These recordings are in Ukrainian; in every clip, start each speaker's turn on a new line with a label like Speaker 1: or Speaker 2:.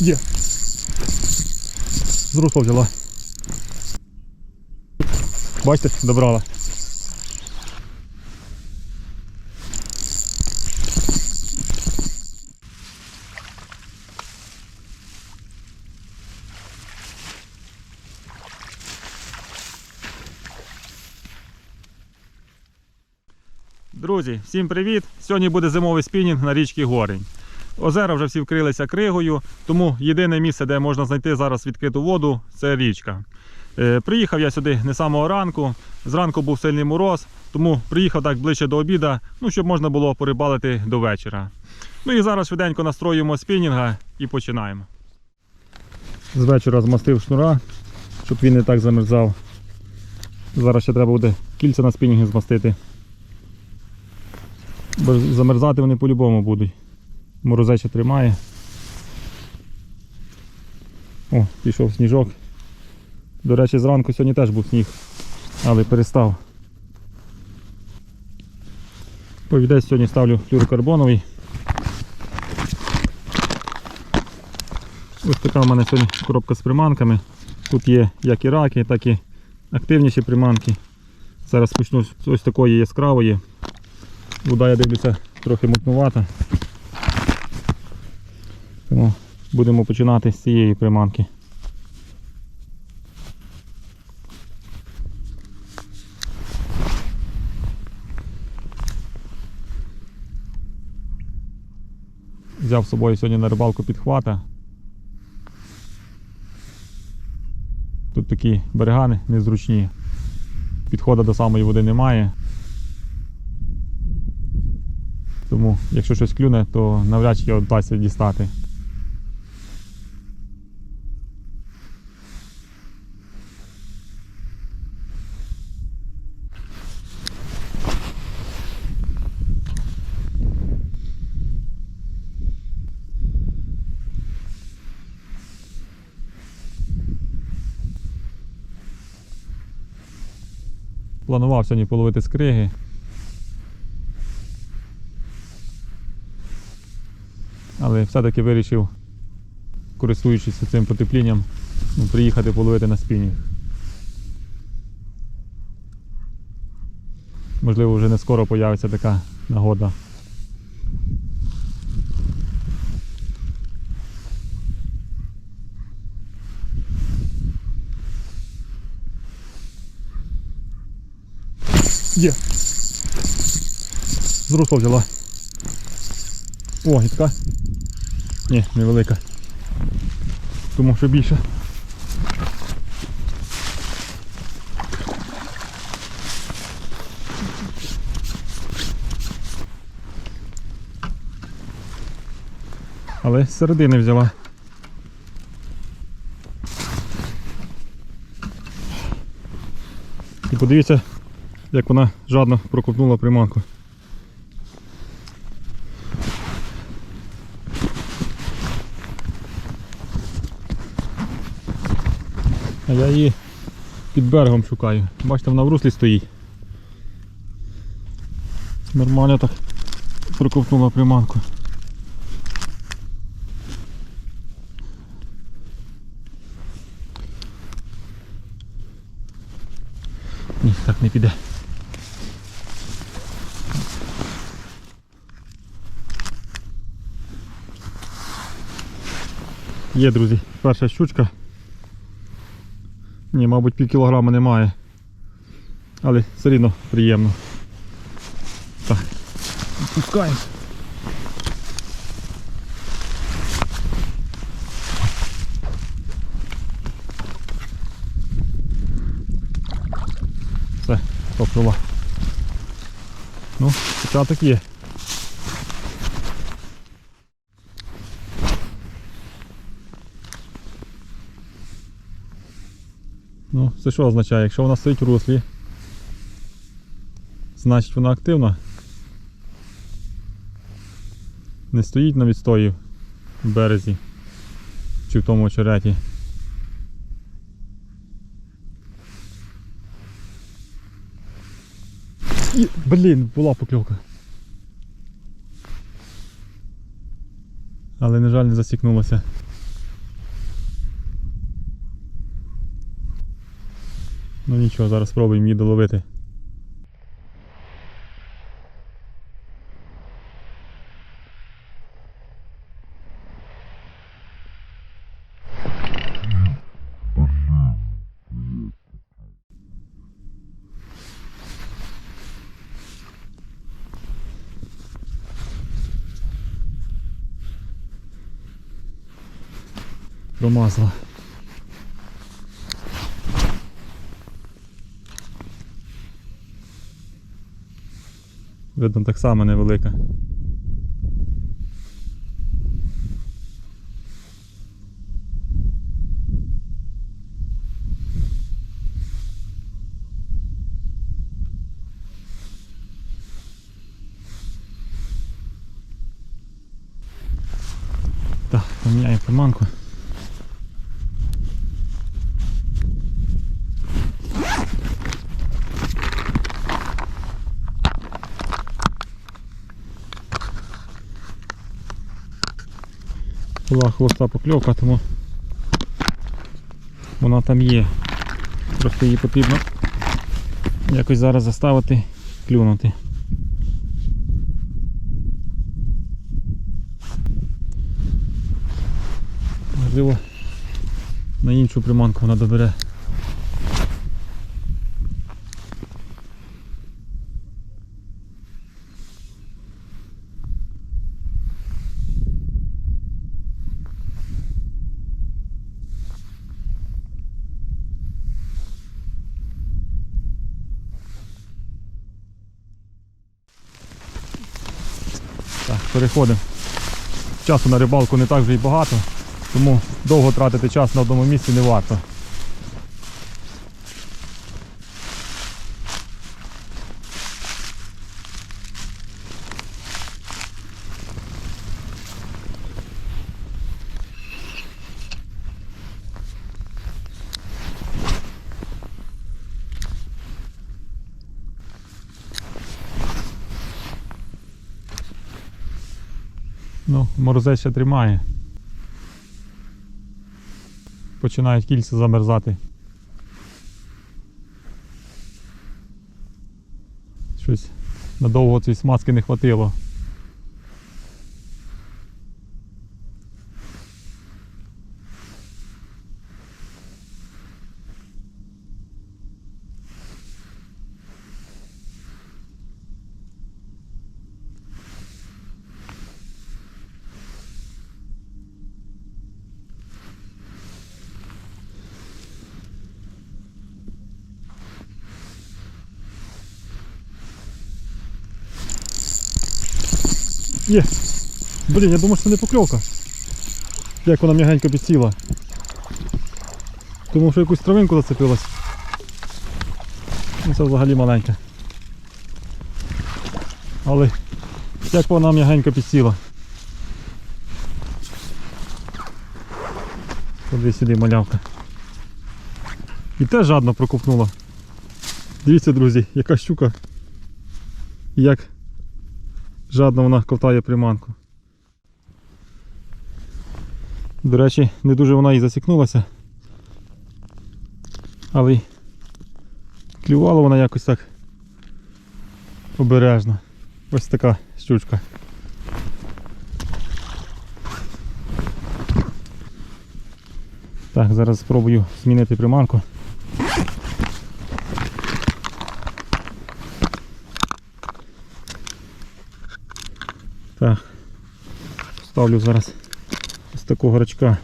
Speaker 1: Є. З русло взяла. Бачите, добрала. Друзі, всім привіт! Сьогодні буде зимовий спінінг на річці Горень. Озера вже всі вкрилися кригою, тому єдине місце, де можна знайти зараз відкриту воду, це річка. Е, приїхав я сюди не самого ранку. Зранку був сильний мороз, тому приїхав так ближче до обіда, ну, щоб можна було порибалити до вечора. Ну і зараз швиденько настроюємо спінінга і починаємо. З вечора змастив шнура, щоб він не так замерзав. Зараз ще треба буде кільця на спінінги змастити. Бо замерзати вони по-любому будуть. Морозече тримає. О, пішов сніжок. До речі, зранку сьогодні теж був сніг, але перестав. Повідець сьогодні ставлю флюрокарбоновий. Ось така в мене сьогодні коробка з приманками. Тут є як і раки, так і активніші приманки. Зараз почну з ось такої яскравої. Вода, я дивлюся, трохи мутнувата. Тому будемо починати з цієї приманки. Взяв з собою сьогодні на рибалку підхвата. Тут такі берегани незручні. Підходу до самої води немає. Тому, якщо щось клюне, то навряд чи його вдасться дістати. Планував сьогодні половити скриги. але все-таки вирішив, користуючись цим потеплінням, ну, приїхати половити на спінінг. Можливо, вже не скоро появиться така нагода. Є. З взяла. О, і така. Ні, невелика. Тому що більше. Але з середини взяла. І подивіться, як вона жадно проковтнула приманку. А я її під берегом шукаю. Бачите, вона в руслі стоїть. Нормально так проковтнула приманку. Ні, так не піде. Є, друзі, перша щучка. Ні, мабуть, пів кілограма немає. Але все рівно приємно. Так, пускаємо. Все, попнула. Ну, початок є. Ну, це що означає? Якщо вона стоїть в руслі, значить вона активна. Не стоїть на відстої в березі чи в тому очереті. І, блін, була покльовка. Але, на жаль, не засікнулася. Ну нічого, зараз спробуємо її доловити. Промазала. Видно, так само невелика. Так, поміняю приманку. Була хвоста покльовка, тому вона там є. Просто її потрібно якось зараз заставити клюнути. Можливо, на іншу приманку вона добере. Так, переходимо. Часу на рибалку не так вже і багато, тому довго тратити час на одному місці не варто. Ну, морозе ще тримає. Починають кільця замерзати. Щось надовго цієї смазки не хватило. Є. Блін, я думав, що це не покльовка. Як вона м'ягенько підсіла. Думав, що якусь травинку зацепилась. Ну це взагалі маленька. Але як вона м'ягенько підсіла. Ходи сюди малявка. І теж жадно прокопнула. Дивіться, друзі, яка щука. Як Жадно вона ковтає приманку. До речі, не дуже вона і засікнулася. Але клювала вона якось так обережно. Ось така щучка. Так, зараз спробую змінити приманку. Ставлю зараз ось такого рачка.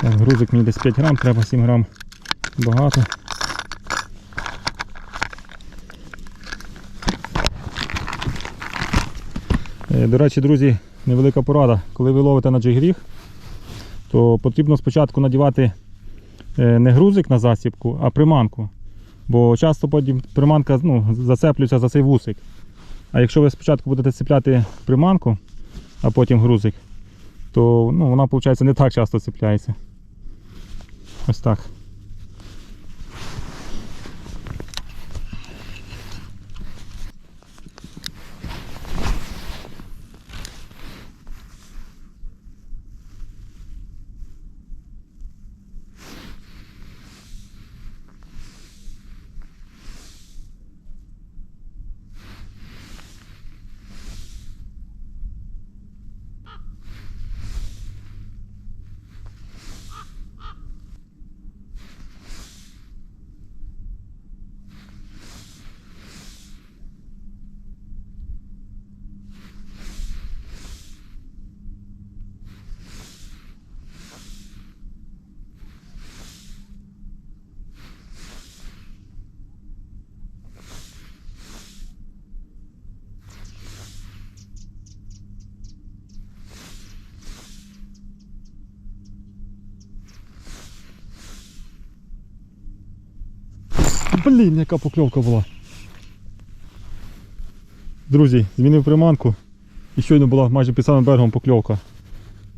Speaker 1: Так, грузик мені десь 5 грам, треба 7 грам багато. Е, До речі, друзі, невелика порада. Коли ви ловите на джигріг, то потрібно спочатку надівати е, не грузик на засібку, а приманку. Бо часто потім приманка ну, зацеплюється за цей вусик. А якщо ви спочатку будете цепляти приманку, а потім грузик, то ну, вона, виходить, не так часто цепляється. Ось так. Блін, яка покльовка була. Друзі, змінив приманку. І щойно була майже під самим берегом покльовка.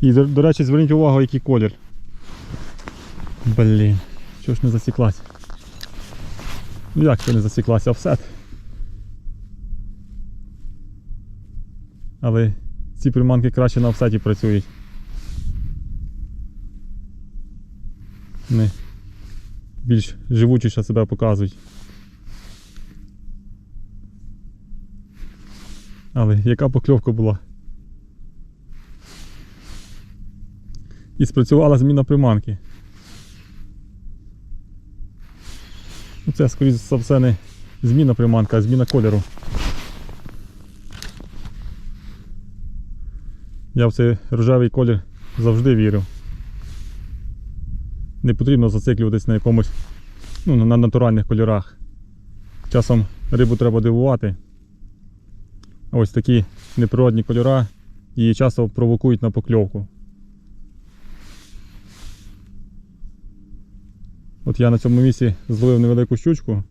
Speaker 1: І, до, до речі, зверніть увагу, який колір. Блін, чого ж не засіклась? Ну як це не засіклася? Офсет. Але ці приманки краще на офсеті працюють. Не більш живучіше себе показують. Але яка покльовка була? І спрацювала зміна приманки. Ну, Це, скоріш за все, не зміна приманка, а зміна кольору. Я в цей рожевий колір завжди вірив. Не потрібно зациклюватись на якомусь ну, на натуральних кольорах. Часом рибу треба дивувати. Ось такі неприродні кольора її часто провокують на покльовку. От я на цьому місці зловив невелику щучку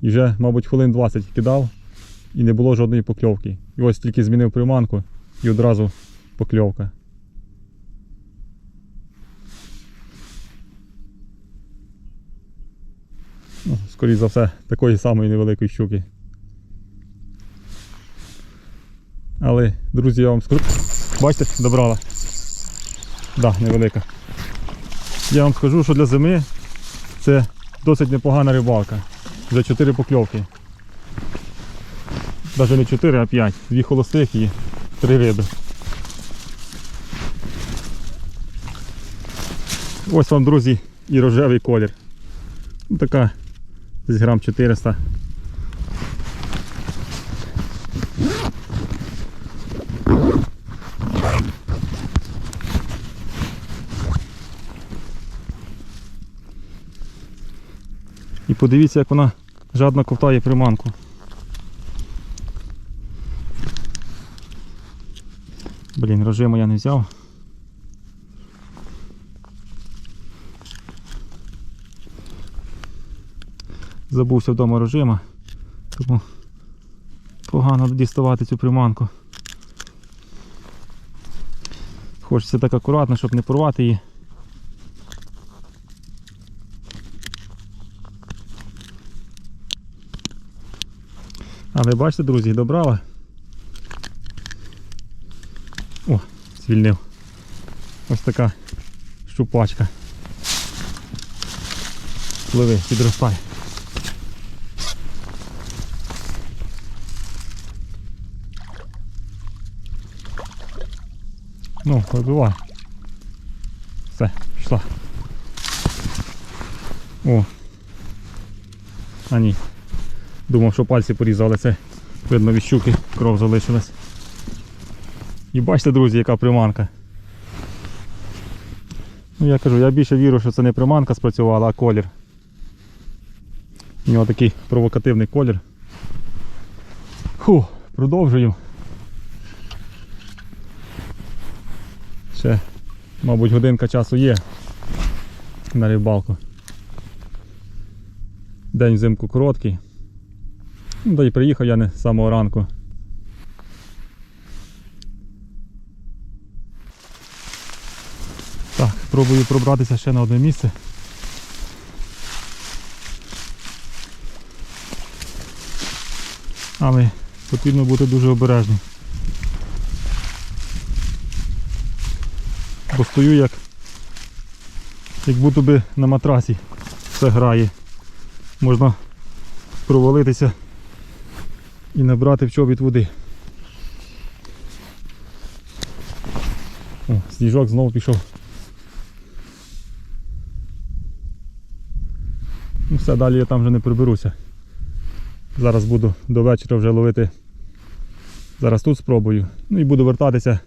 Speaker 1: і вже, мабуть, хвилин 20 кидав і не було жодної покльовки. І ось тільки змінив приманку і одразу покльовка. Скоріше за все, такої самої невеликої щуки. Але, друзі, я вам скажу. Бачите, добрала. Да, невелика. Я вам скажу, що для зими це досить непогана рибалка. Вже 4 покльовки. Навіть не 4, а 5. Дві холостих і 3 риби. Ось вам, друзі, і рожевий колір. Така десь грам 400. І подивіться, як вона жадно ковтає приманку. Блін, рожиму я не взяв. Забувся вдома рожима, тому погано діставати цю приманку. Хочеться так акуратно, щоб не порвати її. Але бачите, друзі, добрала. О, звільнив. Ось така щупачка. Пливи, підростай. Ну, вибивай. Все, пішла. О. А ні. Думав, що пальці порізали, це видно від щуки кров залишилась. І бачите, друзі, яка приманка. Ну я кажу, я більше вірю, що це не приманка спрацювала, а колір. У нього такий провокативний колір. Фу, продовжую. Ще, мабуть, годинка часу є на рибалку. День взимку короткий. Ну, да і приїхав я не з самого ранку. Так, пробую пробратися ще на одне місце. Але потрібно бути дуже обережним. Бо стою як, як будто би на матрасі все грає. Можна провалитися і набрати в чобіт води. О, сніжок знову пішов. Ну все, далі я там вже не приберуся. Зараз буду до вечора вже ловити. Зараз тут спробую. Ну і буду вертатися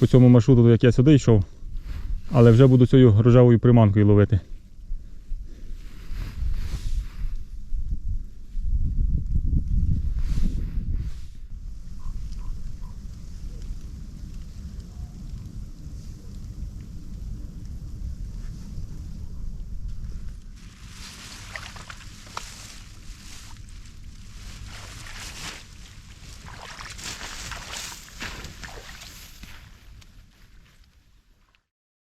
Speaker 1: по цьому маршруту, як я сюди йшов. Але вже буду цією рожевою приманкою ловити.